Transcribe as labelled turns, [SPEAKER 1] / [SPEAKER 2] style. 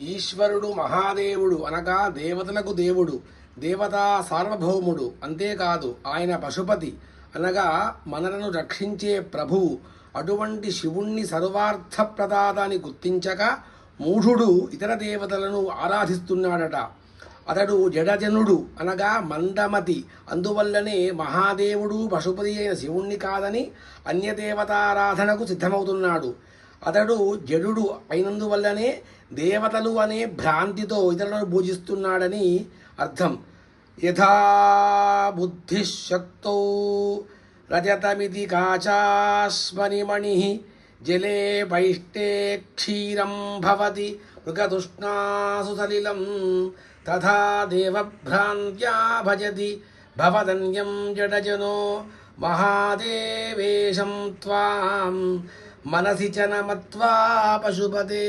[SPEAKER 1] ఈశ్వరుడు మహాదేవుడు అనగా దేవతలకు దేవుడు దేవతా సార్వభౌముడు. అంతేకాదు ఆయన పశుపతి అనగా మనలను రక్షించే ప్రభువు. అటువంటి శివుణ్ణి సర్వార్థప్రదాతాన్ని గుర్తించక మూఢుడు ఇతర దేవతలను ఆరాధిస్తున్నాడట. అతడు జడజనుడు అనగా మందమతి. అందువల్లనే మహాదేవుడు పశుపతి అయిన శివుణ్ణి కాదని అన్యదేవతారాధనకు సిద్ధమవుతున్నాడు. అతడు జడుడు అయినందువల్లనే దేవతలు అనే భ్రాంతితో ఇతరులను పూజిస్తున్నాడని అర్థం. యథా బుద్ధిశక్తో రజతమితి కాచాస్మనిమణి జలే వైష్టే క్షీరం భవతి మృగతృష్ణాసు సలిలం తథా దేవభ్రాంత్యా భజతి భవదన్యం జడజనో మహాదేవేశం త్వాం मनसी च न मत्वा पशुपते।